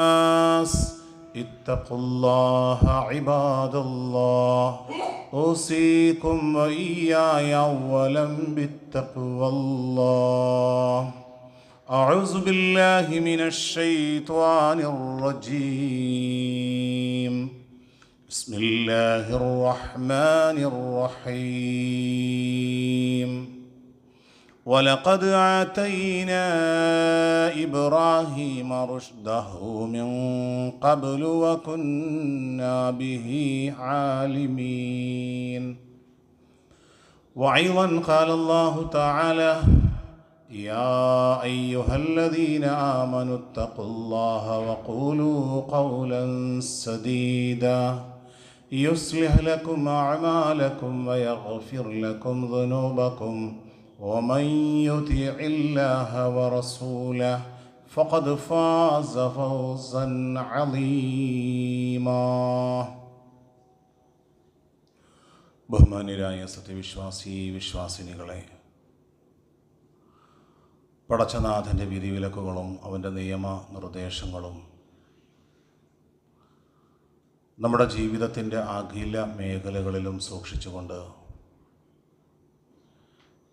الناس اتقوا الله عباد الله. أوصيكم وإياي أولا بالتقوى الله. أعوذ بالله من الشيطان الرجيم. بسم الله الرحمن الرحيم. ولقد آتينا إبراهيم رشده من قبل وكنا به عالمين. وأيضا قال الله تعالى يا أيها الذين آمنوا اتقوا الله وقولوا قولا سديدا. يصلح لكم أعمالكم ويغفر لكم ذنوبكم. ومن يطع الله ورسوله فقد فاز فوزا عظيما ബഹുമാന്യരായ സത്യവിശ്വാസി വിശ്വാസിനികളെ പടച്ചനാഥൻ്റെ വിധിവിലക്കുകളും അവൻ്റെ നിയമ നിർദ്ദേശങ്ങളും നമ്മുടെ ജീവിതത്തിൻ്റെ അഖില മേഖലകളിലും സൂക്ഷിച്ചുകൊണ്ട്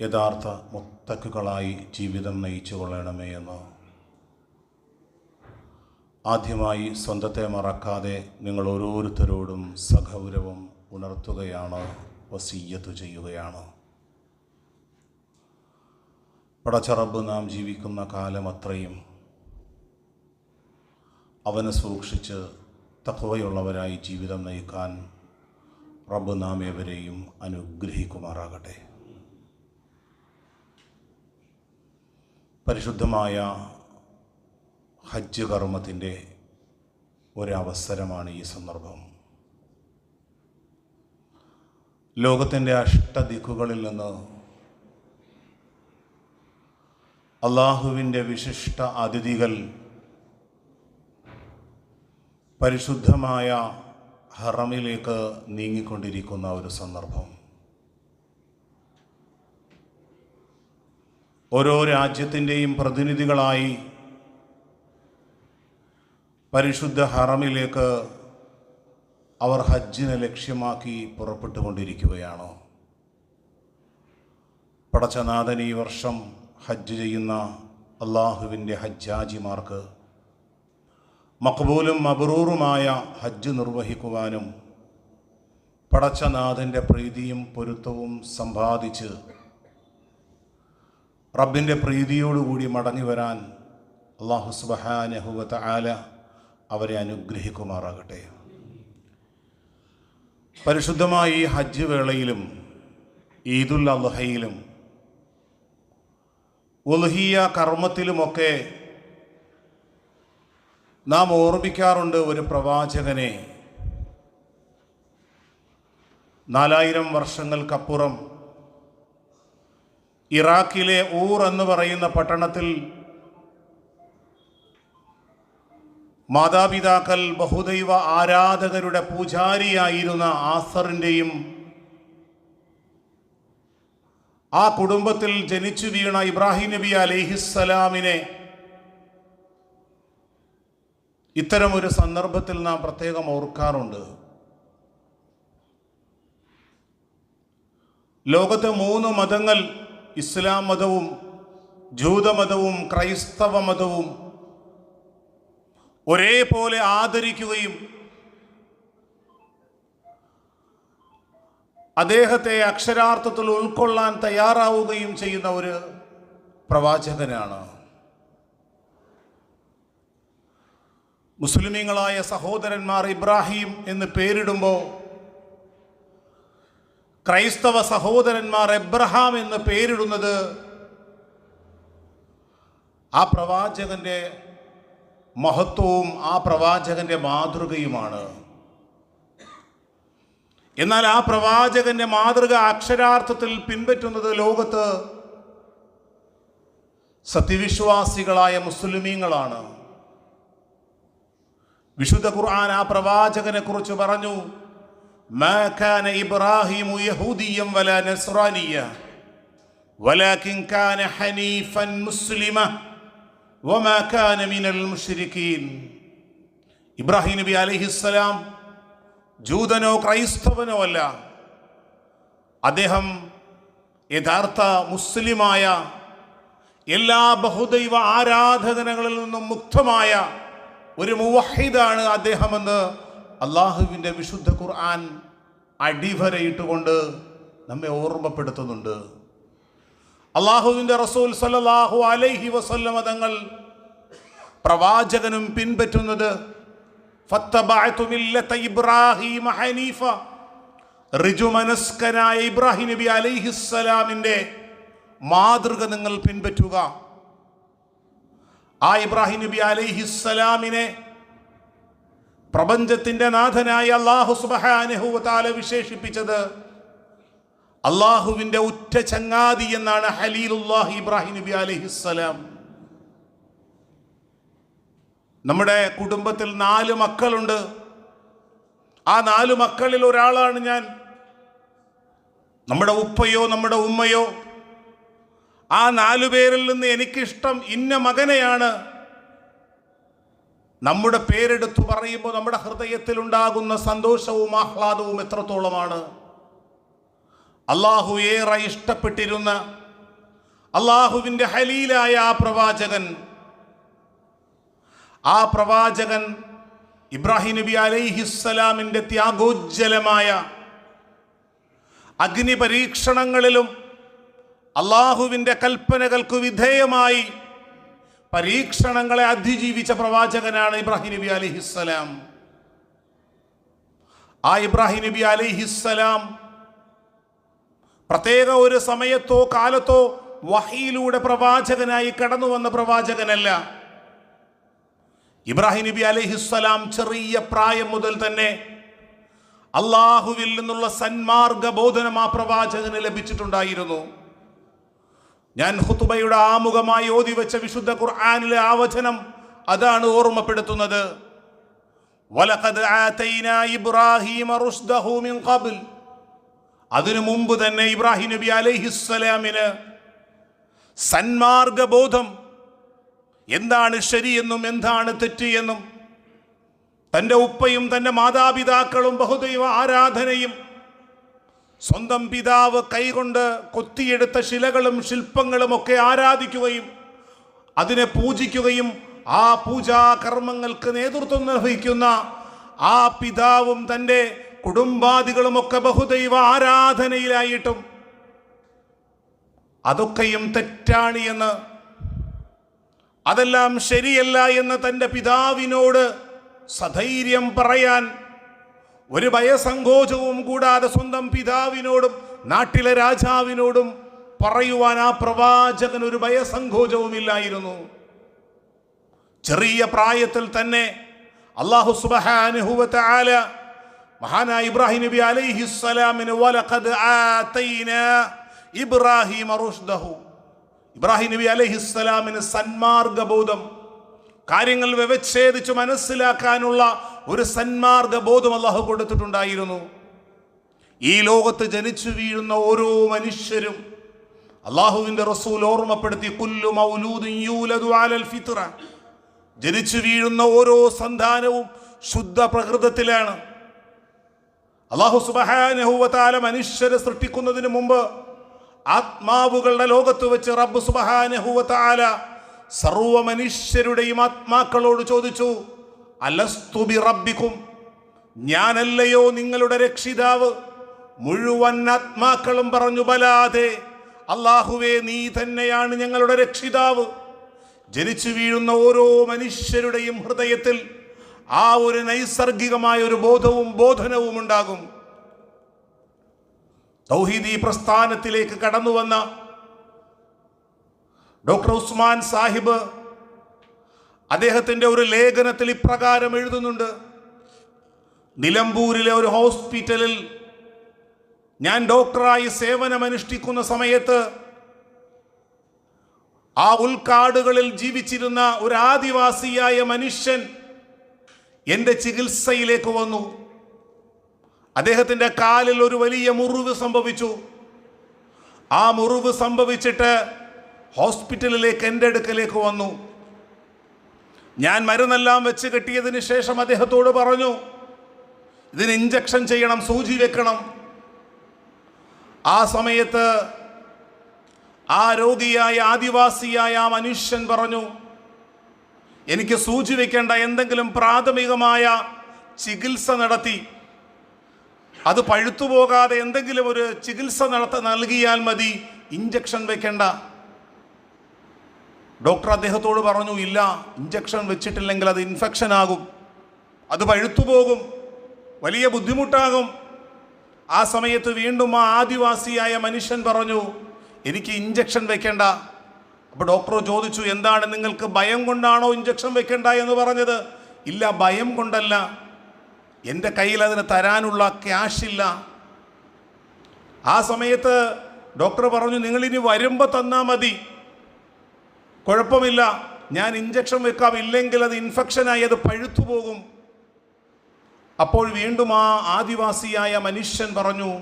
യഥാർത്ഥ മുത്തക്കുകളായി ജീവിതം നയിച്ചു കൊള്ളണമേ എന്ന്. ആദ്യമായി സ്വന്തത്തെ മറക്കാതെ നിങ്ങൾ ഓരോരുത്തരോടും സഗൗരവം ഉണർത്തുകയാണ് വസീയത്ത് ചെയ്യുകയാണ്. പടച്ചറബ് നാം ജീവിക്കുന്ന കാലം അത്രയും. അവനെ സൂക്ഷിച്ച് തക്കവയുള്ളവരായി ജീവിതം നയിക്കാൻ റബ്ബ് നാം ഏവരെയും അനുഗ്രഹിക്കുമാറാകട്ടെ. പരിശുദ്ധമായ ഹജ്ജ് കർമ്മത്തിന്റെ ഒരവസരമാണ് ഈ സന്ദർഭം. ലോകത്തിന്റെ അഷ്ടദിക്കുകളിൽ നിന്ന് അള്ളാഹുവിന്റെ വിശിഷ്ട അതിഥികൾ പരിശുദ്ധമായ ഹറമിലേക്ക് നീങ്ങിക്കൊണ്ടിരിക്കുന്ന ഒരു സന്ദർഭം. ഓരോ രാജ്യത്തിന്റെയും പ്രതിനിധികളായി പരിശുദ്ധ ഹറമിലേക്ക് അവർ ഹജ്ജിനെ ലക്ഷ്യമാക്കി പുറപ്പെട്ടുകൊണ്ടിരിക്കുകയാണ്. പടച്ചനാഥൻ ഈ വർഷം ഹജ്ജ് ചെയ്യുന്ന അള്ളാഹുവിന്റെ ഹജ്ജാജിമാർക്ക് മക്ബൂലും മബറൂറുമായ ഹജ്ജ് നിർവഹിക്കുവാനും പടച്ചനാഥന്റെ പ്രീതിയും പൊരുത്തവും സമ്പാദിച്ച് റബ്ബിന്റെ പ്രീതിയോടുകൂടി മടങ്ങി വരാൻ അള്ളാഹു സുബഹാനഹുവത്ത ആല അവരെ അനുഗ്രഹിക്കുമാറാകട്ടെ. പരിശുദ്ധമായ ഈ ഹജ്ജ് വേളയിലും ഈദുൽ അള്ളഹയിലും ഉൽഹിയ കർമ്മത്തിലുമൊക്കെ നാം ഓർമ്മിക്കാറുണ്ട് ഒരു പ്രവാചകനെ. നാലായിരം വർഷങ്ങൾക്കപ്പുറം ഇറാഖിലെ ഊർ എന്ന് പറയുന്ന പട്ടണത്തിൽ മാതാപിതാക്കൾ ബഹുദൈവ ആരാധകരുടെ പൂജാരിയായിരുന്ന ആസറിന്റെയും ആ കുടുംബത്തിൽ ജനിച്ചു വീണ ഇബ്രാഹിം നബി അലൈഹിസ്സലാമിനെ ഇത്തരം ഒരു സന്ദർഭത്തിൽ നാം പ്രത്യേകം ഓർക്കാറുണ്ട്. ലോകത്തെ മൂന്ന് മതങ്ങൾ ഇസ്ലാം മതവും ജൂതമതവും ക്രൈസ്തവ മതവും ഒരേപോലെ ആദരിക്കുകയും അദ്ദേഹത്തെ അക്ഷരാർത്ഥത്തിൽ ഉൾക്കൊള്ളാൻ തയ്യാറാവുകയും ചെയ്യുന്ന ഒരു പ്രവാചകനാണ്. മുസ്ലിമീങ്ങളായ സഹോദരന്മാർ ഇബ്രാഹിം എന്ന് പേരിടുമ്പോൾ ക്രൈസ്തവ സഹോദരന്മാർ എബ്രഹാം എന്ന് പേരിടുന്നത് ആ പ്രവാചകന്റെ മഹത്വവും ആ പ്രവാചകന്റെ മാതൃകയുമാണ്. എന്നാൽ ആ പ്രവാചകന്റെ മാതൃക അക്ഷരാർത്ഥത്തിൽ പിൻപറ്റുന്നത് ലോകത്ത് സത്യവിശ്വാസികളായ മുസ്ലിമീങ്ങളാണ്. വിശുദ്ധ ഖുർആൻ ആ പ്രവാചകനെ കുറിച്ച് പറഞ്ഞു. ما كان إبراهيم يهوديا ولا نصرانيا ولكن كان حنيفا مسلما وما كان من المشركين ഇബ്രാഹിം നബി അലഹിസ്സലാം ജൂതനോ ക്രൈസ്തവനോ അല്ല അദ്ദേഹം യഥാർത്ഥ മുസ്ലിമായ എല്ലാ ബഹുദൈവ ആരാധകനകളിൽ നിന്നും മുക്തമായ ഒരു മുവഹിദാണ് അദ്ദേഹമെന്ന് അള്ളാഹുവിന്റെ വിശുദ്ധ ഖുർആൻ അടിവരയിട്ടുകൊണ്ട് നമ്മെ ഓർമ്മപ്പെടുത്തുന്നുണ്ട്. അള്ളാഹുവിന്റെ റസൂൽ സല്ലല്ലാഹു അലൈഹി വസല്ലമ തങ്ങൾ പ്രവാചകനും പിൻപറ്റുന്നത് ഇബ്രാഹീമ ഹനീഫ ഇബ്രാഹിം നബി അലൈഹിസ്സലാമിന്റെ മാതൃക നിങ്ങൾ പിൻപറ്റുക. ആ ഇബ്രാഹിം നബി അലൈഹിസ്സലാമിനെ പ്രപഞ്ചത്തിന്റെ നാഥനായ അള്ളാഹു സുബഹാനഹുവതാല വിശേഷിപ്പിച്ചത് അള്ളാഹുവിന്റെ ഉറ്റ ചങ്ങാതി എന്നാണ് ഹലീലുല്ലാഹി ഇബ്രാഹിം നബി അലൈഹിസ്സലാം. നമ്മുടെ കുടുംബത്തിൽ നാല് മക്കളുണ്ട്. ആ നാല് മക്കളിൽ ഒരാളാണ് ഞാൻ. നമ്മുടെ ഉപ്പയോ നമ്മുടെ ഉമ്മയോ. ആ നാലു പേരിൽ നിന്ന് എനിക്കിഷ്ടം ഇന്ന മകനെയാണ്. നമ്മുടെ പേരെടുത്തു പറയുമ്പോൾ നമ്മുടെ ഹൃദയത്തിൽ ഉണ്ടാകുന്ന സന്തോഷവും ആഹ്ലാദവും എത്രത്തോളമാണ്? അള്ളാഹു ഏറെ ഇഷ്ടപ്പെട്ടിരുന്ന അള്ളാഹുവിന്റെ ഹലീലായ ആ പ്രവാചകൻ ആ പ്രവാചകൻ ഇബ്രാഹിം നബി അലൈഹിസ്സലാമിന്റെ ത്യാഗോജ്ജലമായ അഗ്നി പരീക്ഷണങ്ങളിലും അള്ളാഹുവിന്റെ കൽപ്പനകൾക്ക് വിധേയമായി പരീക്ഷണങ്ങളെ അതിജീവിച്ച പ്രവാചകനാണ് ഇബ്രാഹിം നബി അലിഹിസ്സലാം ആ ഇബ്രാഹിം നബി അലിഹിസ്സലാം പ്രത്യേക ഒരു സമയത്തോ കാലത്തോ വഹിയിലൂടെ പ്രവാചകനായി കടന്നു വന്ന പ്രവാചകനല്ല. ഇബ്രാഹിം നബി അലിഹിസ്സലാം ചെറിയ പ്രായം മുതൽ തന്നെ അള്ളാഹുവിൽ നിന്നുള്ള സന്മാർഗ ബോധനം ആ പ്രവാചകന് ലഭിച്ചിട്ടുണ്ടായിരുന്നു. ഞാൻ ഹുത്തുബയുടെ ആമുഖമായി ഓതി വെച്ച വിശുദ്ധ ഖുർആാനിലെ ആ വചനം അതാണ് ഓർമ്മപ്പെടുത്തുന്നത്. അതിനു മുമ്പ് തന്നെ ഇബ്രാഹിം നബി അലൈഹിസ്സലാമിന് സന്മാർഗബോധം എന്താണ് ശരിയെന്നും എന്താണ് തെറ്റ് എന്നും തന്റെ ഉപ്പയും തന്റെ മാതാപിതാക്കളും ബഹുദൈവ ആരാധനയും സ്വന്തം പിതാവ് കൈകൊണ്ട് കൊത്തിയെടുത്ത ശിലകളും ശില്പങ്ങളും ഒക്കെ ആരാധിക്കുകയും അതിനെ പൂജിക്കുകയും ആ പൂജാകർമ്മങ്ങൾക്ക് നേതൃത്വം നിർവഹിക്കുന്ന ആ പിതാവും തന്റെ കുടുംബാദികളുമൊക്കെ ബഹുദൈവ ആരാധനയിലായിട്ടും അതൊക്കെയും തെറ്റാണ് എന്ന് അതെല്ലാം ശരിയല്ല എന്ന് തന്റെ പിതാവിനോട് സധൈര്യം പറയാൻ ഒരു ഭയസങ്കോചവും കൂടാതെ സ്വന്തം പിതാവിനോടും നാട്ടിലെ രാജാവിനോടും പറയുവാൻ ആ പ്രവാചകൻ ഒരു ഭയസങ്കോചവും ഇല്ലായിരുന്നു ചെറിയ പ്രായത്തിൽ തന്നെ അള്ളാഹു സുബഹാനുഹുവത്ത ആല മഹാനായ ഇബ്രാഹിം നബി അലൈഹിസ്സലാമിന് ഇബ്രാഹിം ഇബ്രാഹിം നബി അലൈഹിസ്സലാമിന് സന്മാർഗ ബോധം കാര്യങ്ങൾ വ്യവച്ഛേദിച്ച് മനസ്സിലാക്കാനുള്ള ഒരു സന്മാർഗ ബോധം അള്ളാഹു കൊടുത്തിട്ടുണ്ടായിരുന്നു. ഈ ലോകത്ത് ജനിച്ചു വീഴുന്ന ഓരോ മനുഷ്യരും അള്ളാഹുവിന്റെ റസൂൽ ഓർമ്മപ്പെടുത്തി കുല്ലു ഫിത്ര ജനിച്ചു വീഴുന്ന ഓരോ സന്താനവും ശുദ്ധ പ്രകൃതത്തിലാണ്. അള്ളാഹു സുബഹാനഹുവത്താല മനുഷ്യരെ സൃഷ്ടിക്കുന്നതിന് മുമ്പ് ആത്മാവുകളുടെ ലോകത്ത് വെച്ച് റബ്ബ് സുബഹാനഹുവതാല സർവ മനുഷ്യരുടെയും ആത്മാക്കളോട് ചോദിച്ചു അലസ്തുബി റബ്ബിക്കും ഞാനല്ലയോ നിങ്ങളുടെ രക്ഷിതാവ്? മുഴുവൻ ആത്മാക്കളും പറഞ്ഞു ബലാതെ അള്ളാഹുവേ നീ തന്നെയാണ് ഞങ്ങളുടെ രക്ഷിതാവ്. ജനിച്ചു വീഴുന്ന ഓരോ മനുഷ്യരുടെയും ഹൃദയത്തിൽ ആ ഒരു നൈസർഗികമായ ഒരു ബോധവും ബോധനവും ഉണ്ടാകും. തൗഹീദി പ്രസ്ഥാനത്തിലേക്ക് കടന്നു വന്ന ഡോക്ടർ ഉസ്മാൻ സാഹിബ് അദ്ദേഹത്തിന്റെ ഒരു ലേഖനത്തിൽ ഇപ്രകാരം എഴുതുന്നുണ്ട്. നിലമ്പൂരിലെ ഒരു ഹോസ്പിറ്റലിൽ ഞാൻ ഡോക്ടറായി സേവനമനുഷ്ഠിക്കുന്ന സമയത്ത് ആ ഉൾക്കാടുകളിൽ ജീവിച്ചിരുന്ന ഒരു ആദിവാസിയായ മനുഷ്യൻ എന്റെ ചികിത്സയിലേക്ക് വന്നു. അദ്ദേഹത്തിന്റെ കാലിൽ ഒരു വലിയ മുറിവ് സംഭവിച്ചു. ആ മുറിവ് സംഭവിച്ചിട്ട് ഹോസ്പിറ്റലിലേക്ക് എന്റെ അടുക്കലേക്ക് വന്നു. ഞാൻ മരുന്നെല്ലാം വെച്ച് കെട്ടിയതിന് ശേഷം അദ്ദേഹത്തോട് പറഞ്ഞു ഇതിന് ഇഞ്ചക്ഷൻ ചെയ്യണം സൂചി വെക്കണം. ആ സമയത്ത് ആ രോഗിയായ ആദിവാസിയായ ആ മനുഷ്യൻ പറഞ്ഞു എനിക്ക് സൂചി വയ്ക്കേണ്ട എന്തെങ്കിലും പ്രാഥമികമായ ചികിത്സ നടത്തി. അത് പഴുത്തുപോകാതെ എന്തെങ്കിലും ഒരു ചികിത്സ നടത്ത നൽകിയാൽ മതി. ഇഞ്ചക്ഷൻ വെക്കേണ്ട. ഡോക്ടർ അദ്ദേഹത്തോട് പറഞ്ഞു ഇല്ല ഇഞ്ചക്ഷൻ വെച്ചിട്ടില്ലെങ്കിൽ അത് ഇൻഫെക്ഷൻ ആകും. അത് പഴുത്തുപോകും വലിയ ബുദ്ധിമുട്ടാകും. ആ സമയത്ത് വീണ്ടും ആ ആദിവാസിയായ മനുഷ്യൻ പറഞ്ഞു എനിക്ക് ഇഞ്ചക്ഷൻ വെക്കേണ്ട. അപ്പോൾ ഡോക്ടർ ചോദിച്ചു എന്താണ് നിങ്ങൾക്ക് ഭയം കൊണ്ടാണോ ഇഞ്ചക്ഷൻ വെക്കേണ്ട എന്ന് പറഞ്ഞത്? ഇല്ല ഭയം കൊണ്ടല്ല. എന്റെ കയ്യിൽ അതിന് തരാനുള്ള ക്യാഷ് ഇല്ല. ആ സമയത്ത് ഡോക്ടർ പറഞ്ഞു നിങ്ങളിനി വരുമ്പോൾ തന്നാൽ മതി. കുഴപ്പമില്ല. ഞാൻ ഇഞ്ചക്ഷൻ വെക്കാം. ഇല്ലെങ്കിൽ അത് ഇൻഫെക്ഷനായി അത് പഴുത്തു പോകും. അപ്പോൾ വീണ്ടും ആ ആദിവാസിയായ മനുഷ്യൻ പറഞ്ഞു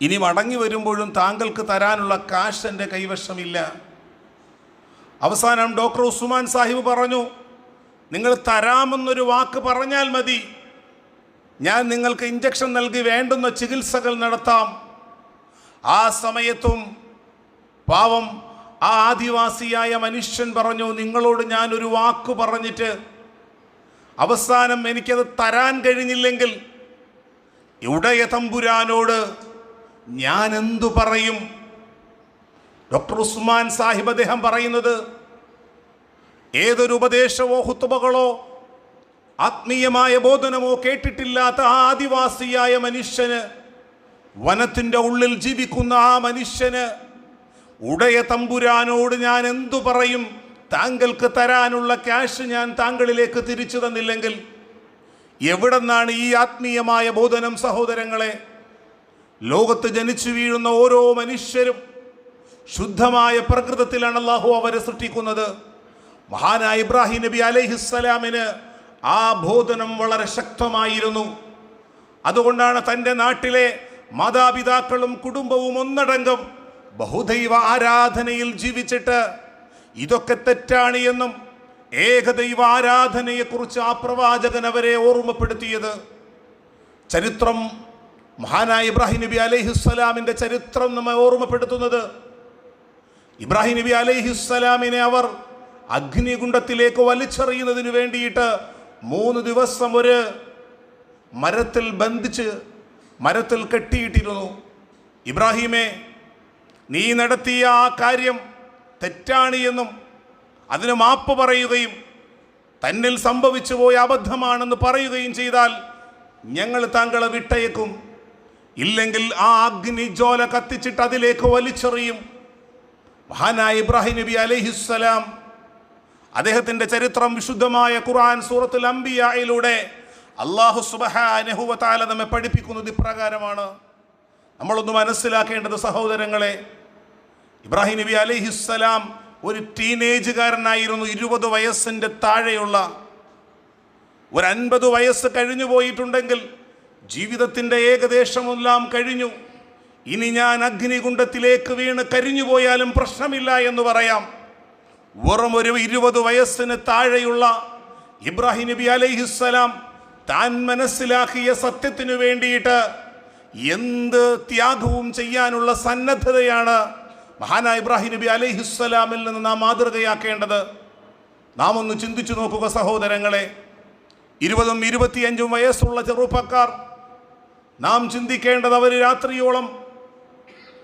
ഇനി മടങ്ങി വരുമ്പോഴും താങ്കൾക്ക് തരാനുള്ള കാശ് എന്റെ കൈവശമില്ല. അവസാനം ഡോക്ടർ ഉസ്മാൻ സാഹിബ് പറഞ്ഞു നിങ്ങൾ തരാമെന്നൊരു വാക്ക് പറഞ്ഞാൽ മതി. ഞാൻ നിങ്ങൾക്ക് ഇഞ്ചക്ഷൻ നൽകി വേണ്ടുന്ന ചികിത്സകൾ നടത്താം. ആ സമയത്തും പാവം ആ ആദിവാസിയായ മനുഷ്യൻ പറഞ്ഞു നിങ്ങളോട് ഞാനൊരു വാക്ക് പറഞ്ഞിട്ട് അവസാനം എനിക്കത് തരാൻ കഴിഞ്ഞില്ലെങ്കിൽ ഉടയ തമ്പുരാനോട് ഞാൻ എന്തു പറയും? ഡോക്ടർ ഉസ്മാൻ സാഹിബ് അദ്ദേഹം പറയുന്നത് ഏതൊരു ഉപദേശമോ ഹുത്തുബകളോ ആത്മീയമായ ബോധനമോ കേട്ടിട്ടില്ലാത്ത ആ ആദിവാസിയായ മനുഷ്യന് വനത്തിന്റെ ഉള്ളിൽ ജീവിക്കുന്ന ആ മനുഷ്യന് ഉടയ തമ്പുരാനോട് ഞാൻ എന്തു പറയും? താങ്കൾക്ക് തരാനുള്ള ക്യാഷ് ഞാൻ താങ്കളിലേക്ക് തിരിച്ചു തന്നില്ലെങ്കിൽ എവിടെന്നാണ് ഈ ആത്മീയമായ ബോധനം സഹോദരങ്ങളെ? ലോകത്ത് ജനിച്ചു വീഴുന്ന ഓരോ മനുഷ്യരും ശുദ്ധമായ പ്രകൃതത്തിലാണ് അള്ളാഹു അവരെ സൃഷ്ടിക്കുന്നത്. മഹാനായ ഇബ്രാഹിം നബി അലൈഹിസ്സലാമിന് ആ ബോധനം വളരെ ശക്തമായിരുന്നു. അതുകൊണ്ടാണ് തന്റെ നാട്ടിലെ മാതാപിതാക്കളും കുടുംബവും ഒന്നടങ്കം ബഹുദൈവ ആരാധനയിൽ ജീവിച്ചിട്ട് ഇതൊക്കെ തെറ്റാണ് എന്നും ഏകദൈവ ആരാധനയെക്കുറിച്ച് ആ പ്രവാചകൻ അവരെ ഓർമ്മപ്പെടുത്തിയത്. ചരിത്രം മഹാനായ ഇബ്രാഹിം നബി അലൈഹിസ്സലാമിന്റെ ചരിത്രം നമ്മെ ഓർമ്മപ്പെടുത്തുന്നത്. ഇബ്രാഹിം നബി അലൈഹിസ്സലാമിനെ അവർ അഗ്നികുണ്ഡത്തിലേക്ക് വലിച്ചെറിയുന്നതിന് വേണ്ടിയിട്ട് മൂന്ന് ദിവസം ഒരു മരത്തിൽ ബന്ധിച്ച് മരത്തിൽ കെട്ടിയിട്ടിരുന്നു. ഇബ്രാഹിമെ നീ നടത്തിയ ആ കാര്യം തെറ്റാണ് എന്നും അതിന് മാപ്പ് പറയുകയും തന്നിൽ സംഭവിച്ചു പോയ അബദ്ധമാണെന്ന് പറയുകയും ചെയ്താൽ ഞങ്ങൾ താങ്കളെ വിട്ടയക്കും. ഇല്ലെങ്കിൽ ആ അഗ്നി ജോല കത്തിച്ചിട്ട് അതിലേക്ക് വലിച്ചെറിയും. മഹാനായ ഇബ്രാഹിം നബി അലഹിസ്സലാം അദ്ദേഹത്തിന്റെ ചരിത്രം വിശുദ്ധമായ ഖുർആൻ സൂറത്തുൽ അംബിയായിലൂടെ അള്ളാഹു സുബഹാനഹുവത്താല നമ്മെ പഠിപ്പിക്കുന്നത് ഇപ്രകാരമാണ്. നമ്മളൊന്ന് മനസ്സിലാക്കേണ്ടത് സഹോദരങ്ങളെ ഇബ്രാഹിം നബി അലൈഹിസ്സലാം ഒരു ടീനേജുകാരനായിരുന്നു. ഇരുപത് വയസ്സിന്റെ താഴെയുള്ള. ഒരു അൻപത് വയസ്സ് കഴിഞ്ഞു പോയിട്ടുണ്ടെങ്കിൽ ജീവിതത്തിന്റെ ഏകദേശമെല്ലാം കഴിഞ്ഞു. ഇനി ഞാൻ അഗ്നികുണ്ഡത്തിലേക്ക് വീണ് കരിഞ്ഞു പോയാലും പ്രശ്നമില്ല എന്ന് പറയാം. വെറും ഒരു ഇരുപത് വയസ്സിന് താഴെയുള്ള ഇബ്രാഹിം നബി അലൈഹിസ്സലാം താൻ മനസ്സിലാക്കിയ സത്യത്തിനു വേണ്ടിയിട്ട് എന്ത് ത്യാഗവും ചെയ്യാനുള്ള സന്നദ്ധതയാണ് മഹാനായ ഇബ്രാഹിം നബി അലൈഹിസ്സലാമിൽ നിന്ന് നാം മാതൃകയാക്കേണ്ടത് നാം ഒന്ന് ചിന്തിച്ചു നോക്കുക സഹോദരങ്ങളെ. ഇരുപതും ഇരുപത്തിയഞ്ചും വയസ്സുള്ള ചെറുപ്പക്കാർ നാം ചിന്തിക്കേണ്ടത് അവർ രാത്രിയോളം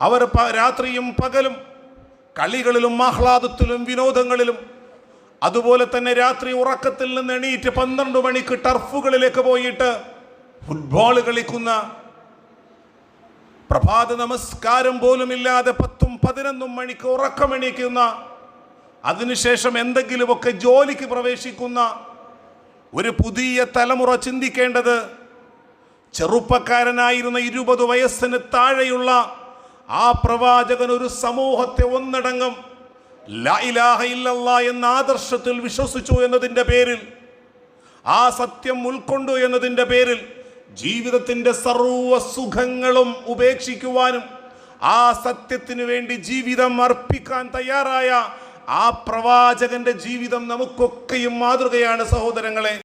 അവർ രാത്രിയും പകലും കളികളിലും ആഹ്ലാദത്തിലും വിനോദങ്ങളിലും അതുപോലെ തന്നെ രാത്രി ഉറക്കത്തിൽ നിന്ന് എണീറ്റ് പന്ത്രണ്ട് മണിക്ക് ടർഫുകളിലേക്ക് പോയിട്ട് ഫുട്ബോൾ കളിക്കുന്ന പ്രഭാത നമസ്കാരം പോലുമില്ലാതെ പത്തും പതിനൊന്നും മണിക്ക് ഉറക്കമെണീക്കുന്ന അതിനുശേഷം എന്തെങ്കിലുമൊക്കെ ജോലിക്ക് പ്രവേശിക്കുന്ന ഒരു പുതിയ തലമുറ ചിന്തിക്കേണ്ടത് ചെറുപ്പക്കാരനായിരുന്ന ഇരുപത് വയസ്സിന് താഴെയുള്ള ആ പ്രവാചകൻ ഒരു സമൂഹത്തെ ഒന്നടങ്കം ലാ ഇലാഹ ഇല്ലല്ലാ എന്ന ആദർശത്തിൽ വിശ്വസിച്ചു എന്നതിന്റെ പേരിൽ ആ സത്യം ഉൾക്കൊണ്ടു എന്നതിന്റെ പേരിൽ ജീവിതത്തിന്റെ സർവ സുഖങ്ങളും ഉപേക്ഷിക്കുവാനും ആ സത്യത്തിനു വേണ്ടി ജീവിതം അർപ്പിക്കാൻ തയ്യാറായ ആ പ്രവാചകന്റെ ജീവിതം നമുക്കൊക്കെയും മാതൃകയാണ് സഹോദരങ്ങളെ.